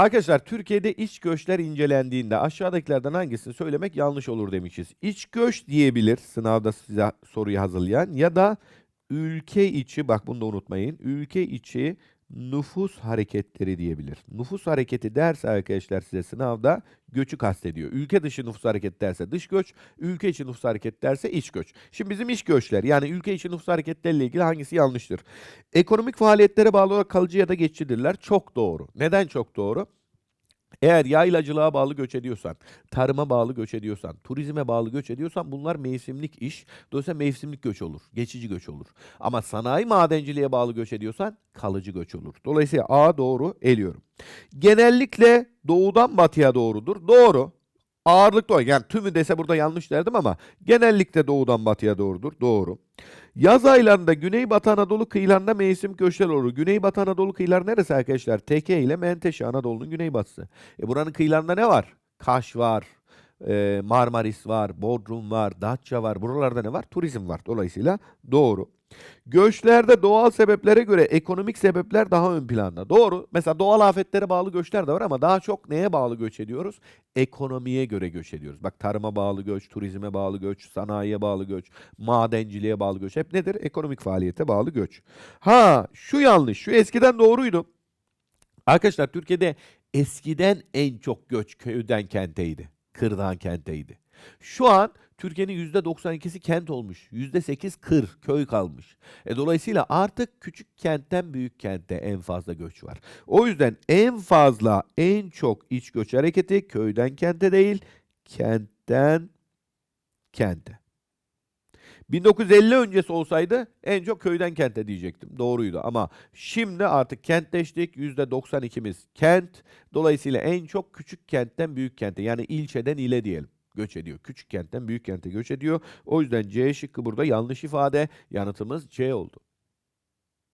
Arkadaşlar Türkiye'de iç göçler incelendiğinde aşağıdakilerden hangisini söylemek yanlış olur demişiz. İç göç diyebilir sınavda size soruyu hazırlayan ya da ülke içi bak bunu da unutmayın. Ülke içi nüfus hareketleri diyebilir. Nüfus hareketi derse arkadaşlar size sınavda göçü kastediyor. Ülke dışı nüfus hareketi derse dış göç, ülke içi nüfus hareketi derse iç göç. Şimdi bizim iç göçler yani ülke içi nüfus hareketleriyle ilgili hangisi yanlıştır? Ekonomik faaliyetlere bağlı olarak kalıcı ya da geçicidirler. Çok doğru. Neden çok doğru? Eğer yaylacılığa bağlı göç ediyorsan, tarıma bağlı göç ediyorsan, turizme bağlı göç ediyorsan bunlar mevsimlik iş. Dolayısıyla mevsimlik göç olur, geçici göç olur. Ama sanayi madenciliğe bağlı göç ediyorsan kalıcı göç olur. Dolayısıyla A doğru eliyorum. Genellikle doğudan batıya doğrudur. Doğru. Ağırlıklı olarak yani tümü dese burada yanlış derdim ama genellikle doğudan batıya doğrudur. Doğru. Yaz aylarında Güneybatı Anadolu kıyılarında mevsim göçler olur. Güneybatı Anadolu kıyıları neresi arkadaşlar? Teke ile Menteşe Anadolu'nun güneybatısı. E buranın kıyılarında ne var? Kaş var, e, Marmaris var, Bodrum var, Datça var. Buralarda ne var? Turizm var. Dolayısıyla doğru. Göçlerde doğal sebeplere göre ekonomik sebepler daha ön planda. Doğru. Mesela doğal afetlere bağlı göçler de var ama daha çok neye bağlı göç ediyoruz? Ekonomiye göre göç ediyoruz. Bak tarıma bağlı göç, turizme bağlı göç, sanayiye bağlı göç, madenciliğe bağlı göç. Hep nedir? Ekonomik faaliyete bağlı göç. Ha şu yanlış. Şu eskiden doğruydu. Arkadaşlar Türkiye'de eskiden en çok göç köyden kenteydi. Kırdan kenteydi. Şu an Türkiye'nin %92'si kent olmuş. %8 kır, köy kalmış. E dolayısıyla artık küçük kentten büyük kente en fazla göç var. O yüzden en fazla, en çok iç göç hareketi köyden kente değil, kentten kente. 1950 öncesi olsaydı en çok köyden kente diyecektim. Doğruydu ama şimdi artık kentleştik. %92'miz kent. Dolayısıyla en çok küçük kentten büyük kente yani ilçeden ile diyelim göç ediyor. Küçük kentten büyük kente göç ediyor. O yüzden C şıkkı burada yanlış ifade. Yanıtımız C oldu.